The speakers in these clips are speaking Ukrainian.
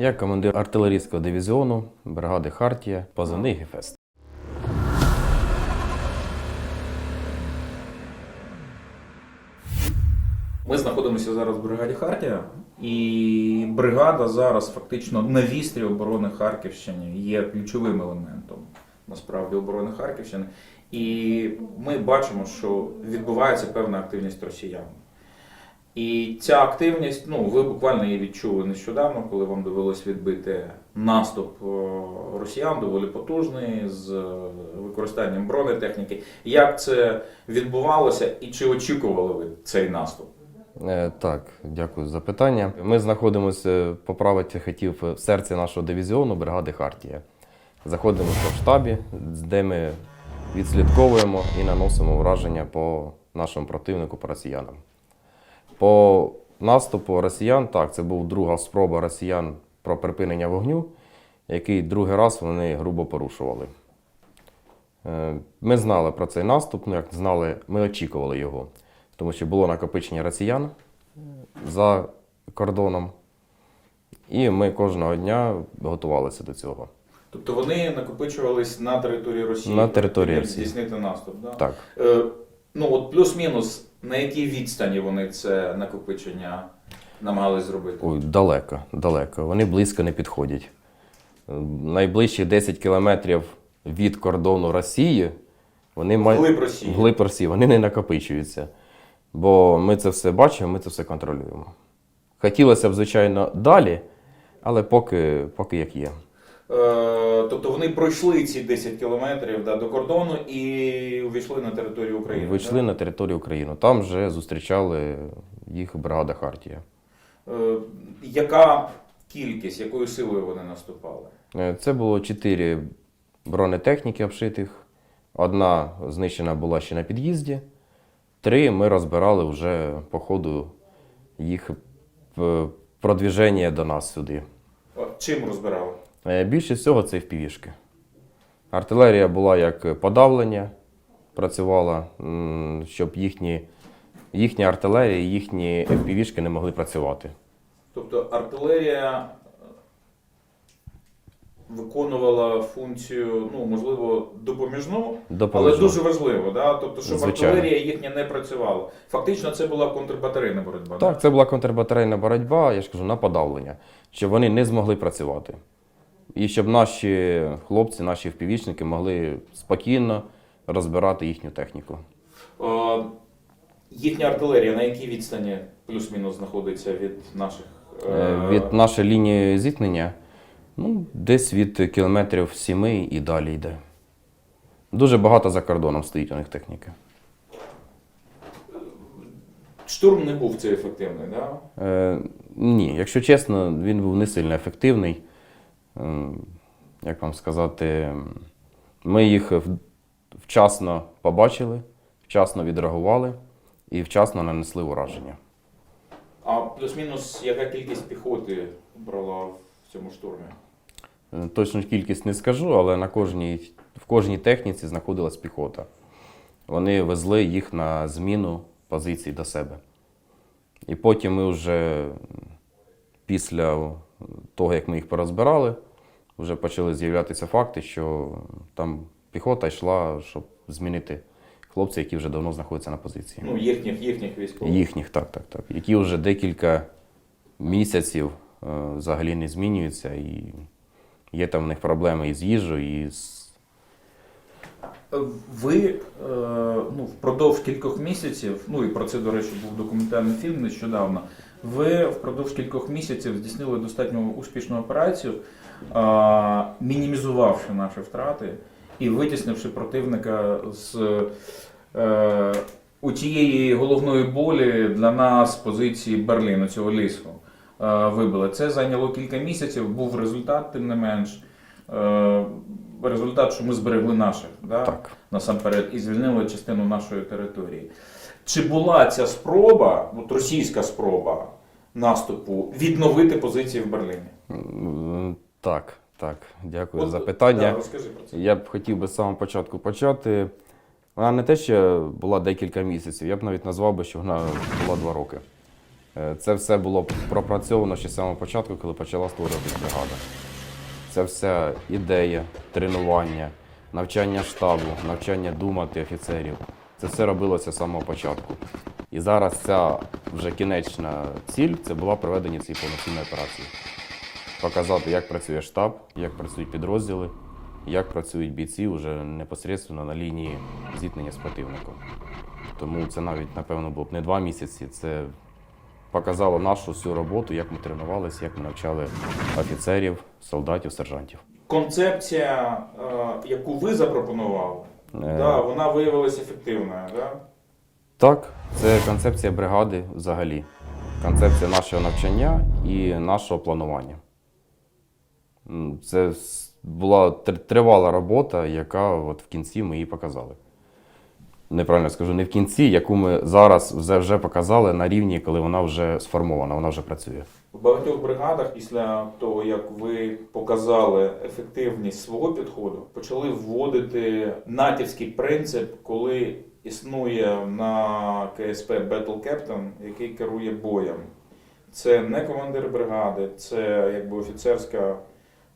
Я командир артилерійського дивізіону бригади Хартія, позивний Гефест. Ми знаходимося зараз в бригаді Хартія, і бригада зараз фактично на вістрі оборони Харківщини є ключовим елементом насправді оборони Харківщини. І ми бачимо, що відбувається певна активність росіян. І ця активність, ну ви буквально її відчули нещодавно, коли вам довелось відбити наступ росіян, доволі потужний, з е, використанням бронетехніки. Як це відбувалося і чи очікували ви цей наступ? Е, Так, дякую за питання. Ми знаходимося, поправити хотів, в серці нашого дивізіону бригади Хартія. Заходимося в штабі, де ми відслідковуємо і наносимо враження по нашому противнику, по росіянам. По наступу росіян, так, це була друга спроба росіян про припинення вогню, який другий раз вони грубо порушували. Е, Ми знали про цей наступ, ну як знали, ми очікували його, тому що було накопичення росіян за кордоном, і ми кожного дня готувалися до цього. Тобто вони накопичувались на території Росії. На території Росії. Здійснити наступ, да? Так. Ну от плюс-мінус, на якій відстані вони це накопичення намагались зробити? Ой, далеко, далеко. Вони близько не підходять. Найближчі 10 кілометрів від кордону Росії вони мають Вглиб Росії. вглиб Росії, вони не накопичуються. Бо ми це все бачимо, ми це все контролюємо. Хотілося б, звичайно, далі, але поки, поки як є. Е, тобто вони пройшли ці 10 кілометрів да, до кордону і увійшли на територію України. Вийшли на територію України. Там вже зустрічали їх бригада Хартія. Е, яка кількість, якою силою вони наступали? Е, Це було чотири бронетехніки обшитих. Одна знищена була ще на під'їзді. Три ми розбирали вже по ходу їх продвіження до нас сюди. Чим розбирали? Е, Більше всього це впівішки. Артилерія була як подавлення, працювала, щоб їхні, їхня артилерія, їхні впівішки не могли працювати. Тобто артилерія е, виконувала функцію, ну, можливо, допоміжну, Допоміжну. але дуже важливо, да? тобто, щоб Звичайно. артилерія їхня не працювала. Фактично, це була контрбатарейна боротьба. да? Так, це була контрбатарейна боротьба, я ж кажу, на подавлення, щоб вони не змогли працювати. І щоб наші хлопці, наші впівічники могли спокійно розбирати їхню техніку. Е, Їхня артилерія на якій відстані плюс-мінус знаходиться від наших е, Е, Від нашої лінії зіткнення ну, десь від кілометрів 7 і далі йде. Дуже багато за кордоном стоїть у них техніки. штурм не був цей ефективний, да? Е, ні, якщо чесно, він був не сильно ефективний. Е, як вам сказати, ми їх вчасно побачили, вчасно відреагували і вчасно нанесли ураження. А плюс-мінус яка кількість піхоти брала в цьому штурмі? Е, Точну кількість не скажу, але на кожній, в кожній техніці знаходилась піхота. Вони везли їх на зміну позицій до себе. І потім ми вже після того, як ми їх порозбирали, вже почали з'являтися факти, що там піхота йшла, щоб змінити хлопців, які вже давно знаходяться на позиції. Ну, їхніх, їхніх військових. Їхніх, так, так, так. Які вже декілька місяців е, взагалі не змінюються, і є там в них проблеми із їжею, і з Ви е, ну, впродовж кількох місяців, ну і про це, до речі, був документальний фільм нещодавно. Ви впродовж кількох місяців здійснили достатньо успішну операцію, мінімізувавши наші втрати і витіснивши противника з е, у тієї головної болі для нас позиції Берліну, цього лісу. Е, вибили. Це зайняло кілька місяців, був результат, тим не менш. Е, результат, що ми зберегли наших, да? так. насамперед, і звільнили частину нашої території. Чи була ця спроба, от російська спроба наступу, відновити позиції в Берліні? Так, так, дякую От, за питання. Да, розкажи про це. Я б хотів би з самого початку почати. Вона не те, що була декілька місяців, я б навіть назвав би, що вона була два роки. Е, Це все було пропрацьовано ще з самого початку, коли почала створюватися бригада. Це вся ідея, тренування, навчання штабу, навчання думати офіцерів. Це все робилося з самого початку. І зараз ця вже кінечна ціль це була проведення цієї повноцінної операції. Показати, як працює штаб, як працюють підрозділи, як працюють бійці вже непосередньо на лінії зіткнення з противником. Тому це навіть, напевно, було б не два місяці. Це показало нашу всю роботу, як ми тренувалися, як ми навчали офіцерів, солдатів, сержантів. Концепція, е, яку ви запропонували, Е, да, вона виявилася ефективною. Да? Так, це концепція бригади взагалі. Концепція нашого навчання і нашого планування. Це була тривала робота, яка от в кінці ми її показали. Неправильно скажу, не в кінці, яку ми зараз вже, вже показали на рівні, коли вона вже сформована, вона вже працює. В багатьох бригадах, після того, як ви показали ефективність свого підходу, почали вводити натівський принцип, коли існує на КСП Battle Captain, який керує боєм. Це не командир бригади, це якби офіцерська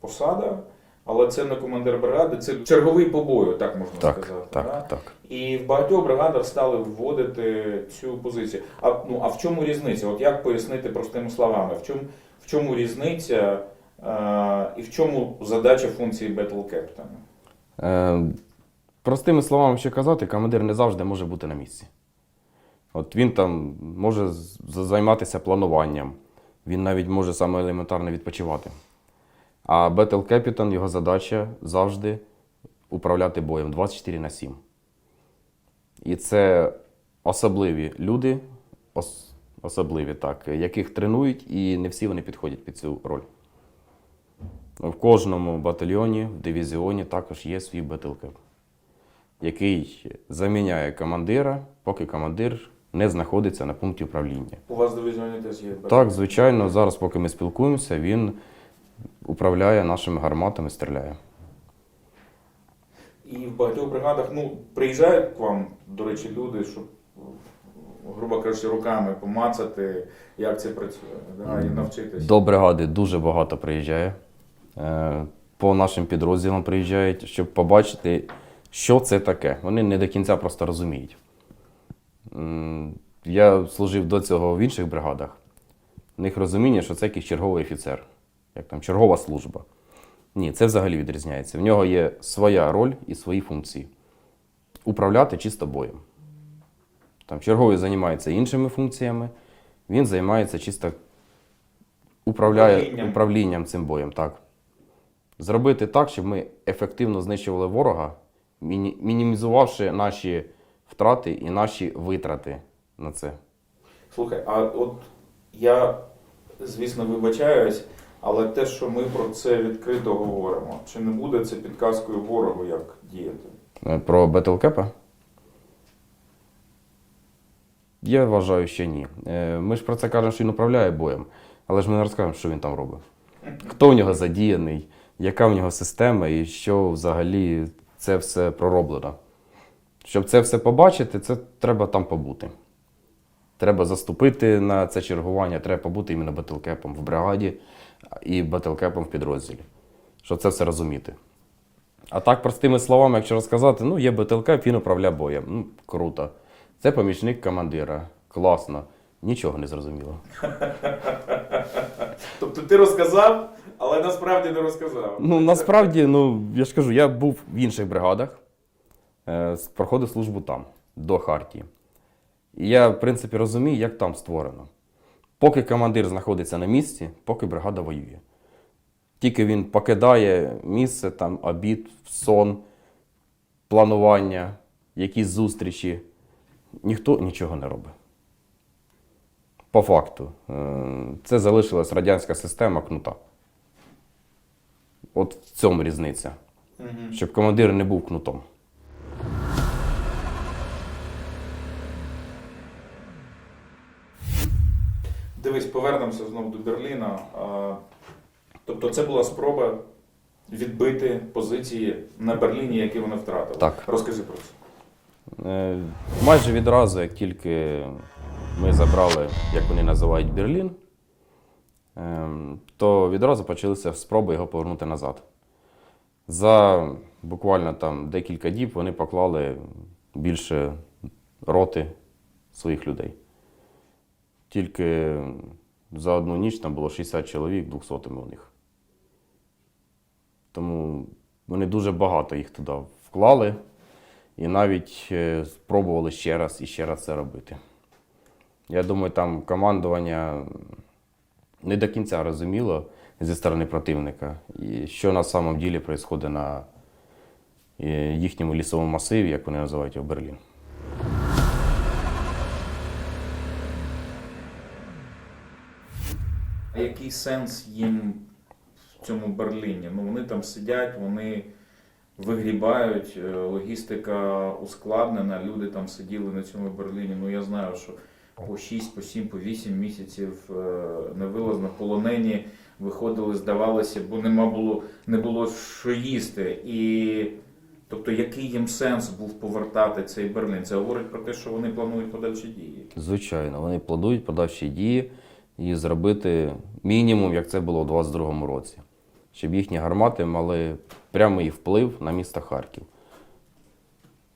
посада, але це не командир бригади, це черговий по бою, так можна Так, сказати. так, да? так. І в багатьох бригадах стали вводити цю позицію. А, ну, а в чому різниця? От як пояснити простими словами? В чому, в чому різниця е, і в чому задача функції Battle Captain? Е, простими словами, що казати, командир не завжди може бути на місці. От він там може займатися плануванням, він навіть може саме елементарно відпочивати. А Battle Captain, його задача завжди управляти боєм 24 на 7. І це особливі люди, ос- особливі, так, яких тренують, і не всі вони підходять під цю роль. В кожному батальйоні, в дивізіоні також є свій батлкеп, який заміняє командира, поки командир не знаходиться на пункті управління. У вас в дивізіоні теж є Battle Так, звичайно, зараз, поки ми спілкуємося, він управляє нашими гарматами, стріляє. І в багатьох бригадах ну, приїжджають к вам, до речі, люди, щоб, грубо кажучи, руками помацати, як це працює, да, і навчитися. До бригади дуже багато приїжджає. Е, По нашим підрозділам приїжджають, щоб побачити, що це таке. Вони не до кінця просто розуміють. Я служив до цього в інших бригадах. В них розуміння, що це якийсь черговий офіцер, як там чергова служба. Ні, це взагалі відрізняється. В нього є своя роль і свої функції. Управляти чисто боєм. Там черговий займається іншими функціями, він займається чисто управляє Управлінням. управлінням, цим боєм. Так. Зробити так, щоб ми ефективно знищували ворога, міні- мінімізувавши наші втрати і наші витрати на це. Слухай, а от я, звісно, вибачаюсь, але те, що ми про це відкрито говоримо, чи не буде це підказкою ворогу, як діяти? Е, Про Battle Я вважаю, що ні. Е, Ми ж про це кажемо, що він управляє боєм, але ж ми не розкажемо, що він там робить. Хто в нього задіяний, яка в нього система і що взагалі це все пророблено. Щоб це все побачити, це треба там побути. Треба заступити на це чергування, треба побути іменно батлкепом в бригаді і батлкепом в підрозділі, щоб це все розуміти. А так, простими словами, якщо розказати, ну є БТЛК, він управляє боєм. Ну, круто. Це помічник командира. Класно. Нічого не зрозуміло. Тобто ти розказав, але насправді не розказав. Ну, насправді, ну, я ж кажу, я був в інших бригадах, е, проходив службу там, до Хартії. І я, в принципі, розумію, як там створено. Поки командир знаходиться на місці, поки бригада воює. Тільки він покидає місце, там, обід, сон, планування, якісь зустрічі, ніхто нічого не робить. По факту. Е, Це залишилась радянська система кнута. От в цьому різниця. Щоб командир не був кнутом. Дивись, повернемося знову до Берліна. Тобто це була спроба відбити позиції на Берліні, які вони втратили. Так. Розкажи про це. Е, Майже відразу, як тільки ми забрали, як вони називають, Берлін, ем, то відразу почалися спроби його повернути назад. За буквально там декілька діб вони поклали більше роти своїх людей. Тільки за одну ніч там було 60 чоловік, 200 у них. Тому вони дуже багато їх туди вклали і навіть е, спробували ще раз і ще раз це робити. Я думаю, там командування не до кінця розуміло зі сторони противника, що на самом ділі відбувається на е, їхньому лісовому масиві, як вони називають його Берлін. Який сенс їм в цьому Берліні? Ну вони там сидять, вони вигрібають, е, логістика ускладнена, люди там сиділи на цьому Берліні. Ну я знаю, що по 6, по 7, по 8 місяців е, невилазно полонені виходили, здавалося, бо нема було, не було що їсти. І тобто, який їм сенс був повертати цей Берлін? Це говорить про те, що вони планують подальші дії. Звичайно, вони планують подальші дії і зробити мінімум, як це було у 22-му році, щоб їхні гармати мали прямий вплив на місто Харків.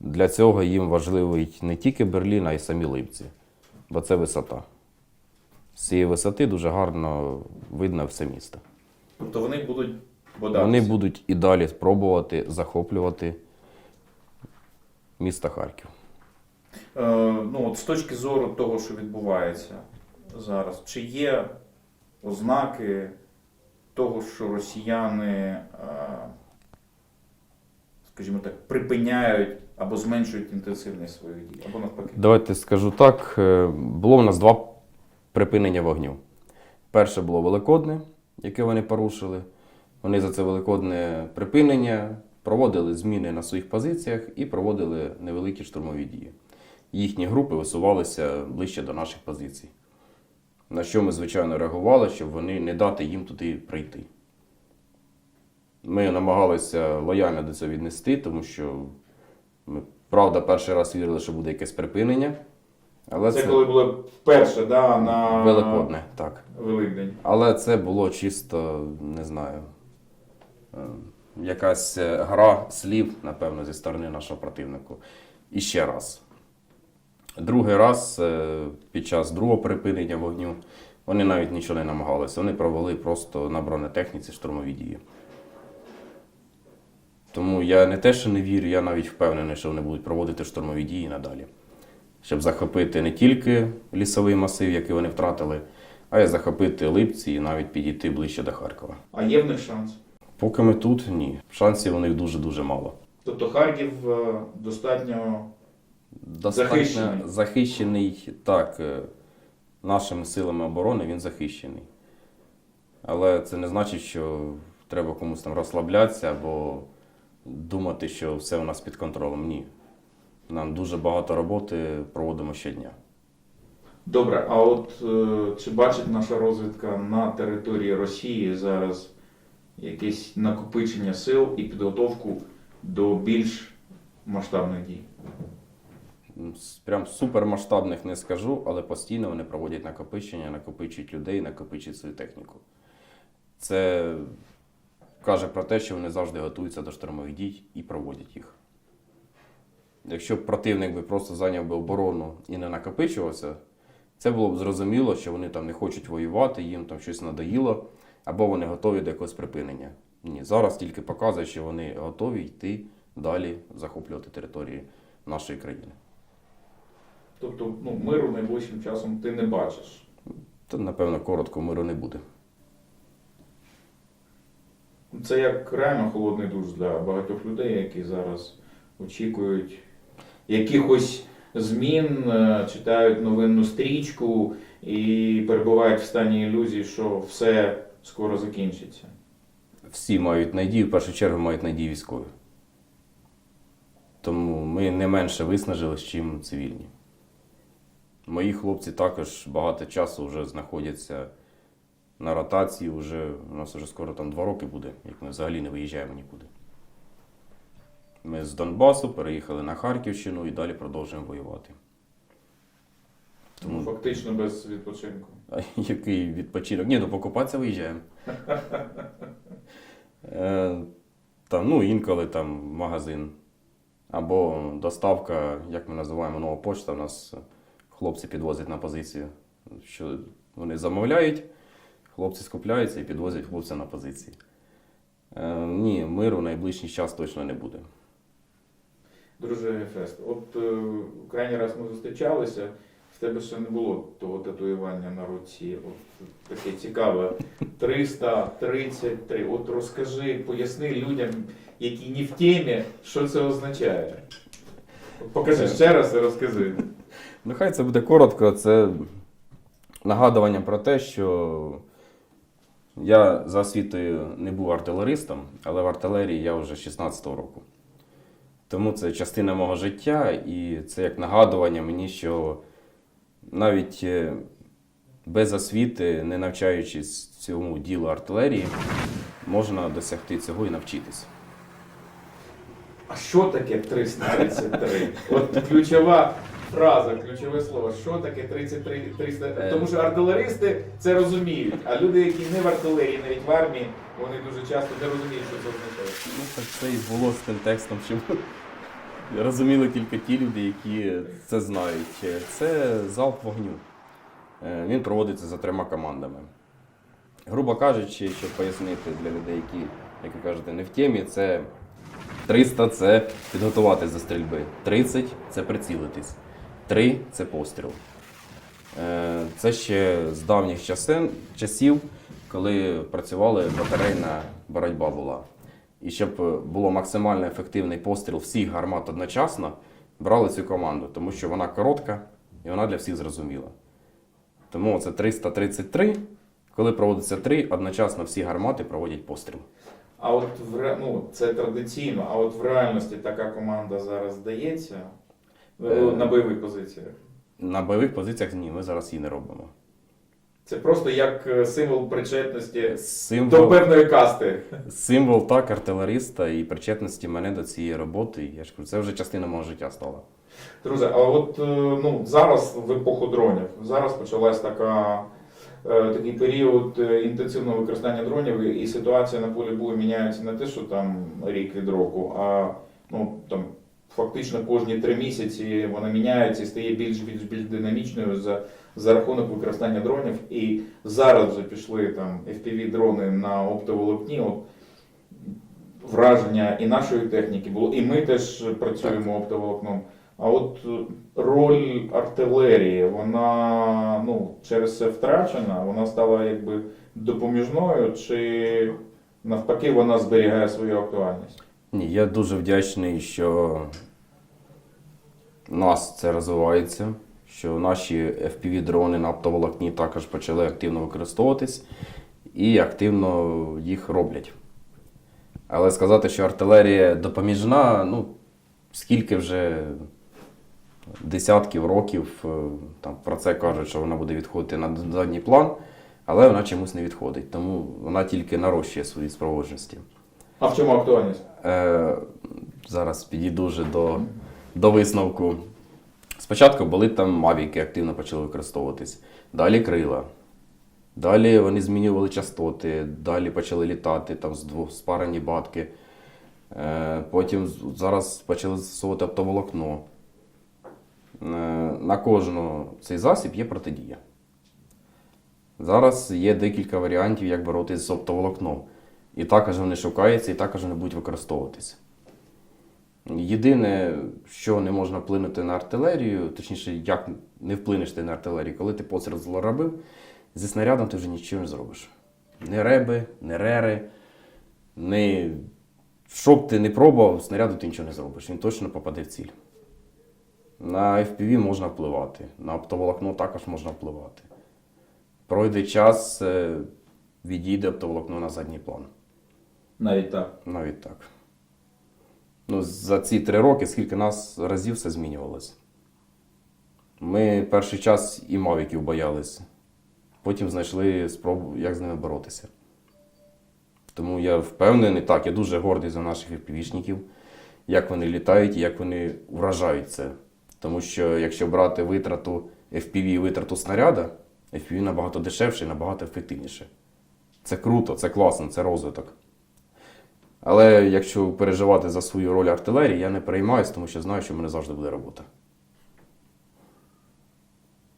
Для цього їм важливий не тільки Берлін, а й самі Липці, бо це висота. З цієї висоти дуже гарно видно все місто. Тобто вони будуть бодатися. Вони будуть і далі спробувати захоплювати місто Харків. Е, ну, от з точки зору того, що відбувається зараз, чи є ознаки того, що росіяни, е, скажімо так, припиняють або зменшують інтенсивність своїх дій, або навпаки? Давайте скажу так. е, Було в нас два припинення вогню. Перше було Великодне, яке вони порушили. Вони за це великодне припинення проводили зміни на своїх позиціях і проводили невеликі штурмові дії. Їхні групи висувалися ближче до наших позицій. На що ми, звичайно, реагували, щоб вони не дати їм туди прийти. Ми намагалися лояльно до цього віднести, тому що ми, правда, перший раз вірили, що буде якесь припинення. Але Це, коли було вперше да, на Великодне, так. Великдень. Але це було чисто, не знаю, е, якась е, гра слів, напевно, зі сторони нашого противнику. І ще раз. Другий раз, е, під час другого припинення вогню, вони навіть нічого не намагалися. Вони провели просто на бронетехніці штурмові дії. Тому я не те, що не вірю, я навіть впевнений, що вони будуть проводити штурмові дії надалі. Щоб захопити не тільки лісовий масив, який вони втратили, а й захопити Липці і навіть підійти ближче до Харкова. А є в них шанс? Поки ми тут, ні. Шансів у них дуже-дуже мало. Тобто Харків е, достатньо Достатньо Захищений. захищений, так, е, нашими силами оборони він захищений. Але це не значить, що треба комусь там розслаблятися або думати, що все у нас під контролем. Ні. Нам дуже багато роботи проводимо щодня. Добре, а от е, чи бачить наша розвідка на території Росії зараз якесь накопичення сил і підготовку до більш масштабних дій? Прям супермасштабних не скажу, але постійно вони проводять накопичення, накопичують людей, накопичують свою техніку. Це каже про те, що вони завжди готуються до штурмових дій і проводять їх. Якщо б противник би просто зайняв би оборону і не накопичувався, це було б зрозуміло, що вони там не хочуть воювати, їм там щось надоїло, або вони готові до якогось припинення. Ні, зараз тільки показує, що вони готові йти далі захоплювати території нашої країни. Тобто ну, миру найближчим часом ти не бачиш. Та, напевно, коротко миру не буде. Це як реально холодний душ для багатьох людей, які зараз очікують якихось змін, е, читають новинну стрічку і перебувають в стані ілюзії, що все скоро закінчиться. Всі мають надію, в першу чергу мають надію військові. Тому ми не менше виснажились, чим цивільні. Мої хлопці також багато часу вже знаходяться на ротації. Вже, у нас вже скоро там два роки буде, як ми взагалі не виїжджаємо нікуди. Ми з Донбасу переїхали на Харківщину і далі продовжуємо воювати. Тому фактично без відпочинку. А який відпочинок? Ні, ну покупатися виїжджаємо. Е, Там, ну, інколи там магазин. Або доставка, як ми називаємо нова почта, у нас хлопці підвозять на позицію. Що вони замовляють, хлопці скупляються і підвозять хлопця на позиції. Е, ні, миру в найближчий час точно не буде. Друже Фест, от е, крайній раз ми зустрічалися, в тебе ще не було того татуювання на руці. От таке цікаве. 333. От розкажи, поясни людям, які не в темі, що це означає. Покажи ще раз і розкажи. Нехай це буде коротко. Це нагадування про те, що я за освітою не був артилеристом, але в артилерії я вже 16-го року. Тому це частина мого життя, і це як нагадування мені, що навіть е, без освіти, не навчаючись цьому ділу артилерії, можна досягти цього і навчитись. А що таке 333? От ключова фраза, ключове слово. Що таке 33 300? Е. Тому що артилеристи це розуміють, а люди, які не в артилерії, навіть в армії, вони дуже часто не розуміють, що це означає. Ну, так це і було з тим текстом, щоб розуміли тільки ті люди, які це знають. Це залп вогню. Е, Він проводиться за трьома командами. Грубо кажучи, щоб пояснити для людей, які, як ви кажете, не в темі, це 300 це підготуватись до стрільби, 30 це прицілитись, 3 це постріл. Е, Це ще з давніх часів, коли працювали батарейна боротьба була. І щоб було максимально ефективний постріл всіх гармат одночасно, брали цю команду, тому що вона коротка і вона для всіх зрозуміла. Тому це 333. Коли проводиться 3, одночасно всі гармати проводять постріл. А от в ну, це традиційно, а от в реальності така команда зараз здається Е. на бойових позиціях. На бойових позиціях ні, ми зараз її не робимо. Це просто як е, символ причетності до певної касти. символ так артилериста і причетності мене до цієї роботи. Я ж кажу, це вже частина мого життя стала. Друзі, а от е, ну, зараз в епоху дронів, зараз почалась така, е, такий період е, інтенсивного використання дронів, і ситуація на полі бою міняється не те, що там рік від року, а ну, там, фактично кожні три місяці вона міняється і стає більш більш більш динамічною за, за рахунок використання дронів. І зараз вже пішли там FPV-дрони на оптоволокні. От, враження і нашої техніки було, і ми теж працюємо оптоволокном. А от е, роль артилерії, вона ну, через це втрачена, вона стала якби допоміжною, чи навпаки вона зберігає свою актуальність. Ні, я дуже вдячний, що у нас це розвивається, що наші FPV-дрони на оптоволокні також почали активно використовуватись і активно їх роблять. Але сказати, що артилерія допоміжна, ну, скільки вже десятків років е, там, про це кажуть, що вона буде відходити на задній план, але вона чомусь не відходить, тому вона тільки нарощує свої спроможності. А в чому актуальність? Е, зараз підійду вже до, до висновку. Спочатку були там мавіки, активно почали використовуватись. Далі крила. Далі вони змінювали частоти, далі почали літати там з двох спарені батки. Е, потім зараз почали застосовувати оптоволокно. Е, на кожну цей засіб є протидія. Зараз є декілька варіантів, як боротися з оптоволокном. І також вони шукаються, і також вони будуть використовуватися. Єдине, що не можна вплинути на артилерію, точніше, як не вплинеш ти на артилерію, коли ти постріл злоробив, зі снарядом ти вже нічого не зробиш. Не реби, не рери, не... що б ти не пробував, снаряду ти нічого не зробиш. Він точно попаде в ціль. На FPV можна впливати, на оптоволокно також можна впливати. Пройде час, е, відійде оптоволокно на задній план. Навіть так. Навіть так. Ну, за ці три роки скільки нас разів все змінювалося. Ми перший час і мавіків боялися. Потім знайшли спробу, як з ними боротися. Тому я впевнений, так, я дуже гордий за наших півішників, як вони літають і як вони вражають це. Тому що якщо брати витрату FPV витрату снаряда, FPV набагато дешевше і набагато ефективніше. Це круто, це класно, це розвиток. Але якщо переживати за свою роль артилерії, я не переймаюсь, тому що знаю, що в мене завжди буде робота.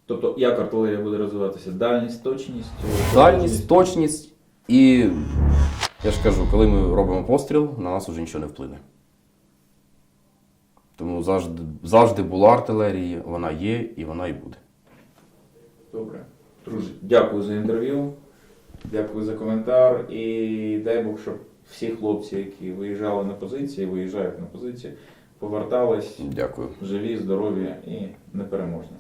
Тобто, як артилерія буде розвиватися? Дальність, точність? Дальність, точність і я ж кажу, коли ми робимо постріл, на нас вже нічого не вплине. Тому завжди, завжди була артилерія, вона є і вона і буде. Добре. Друзі, дякую за інтерв'ю, дякую за коментар і дай Бог, щоб всі хлопці, які виїжджали на позиції, виїжджають на позиції, повертались Дякую. живі, здорові і непереможні.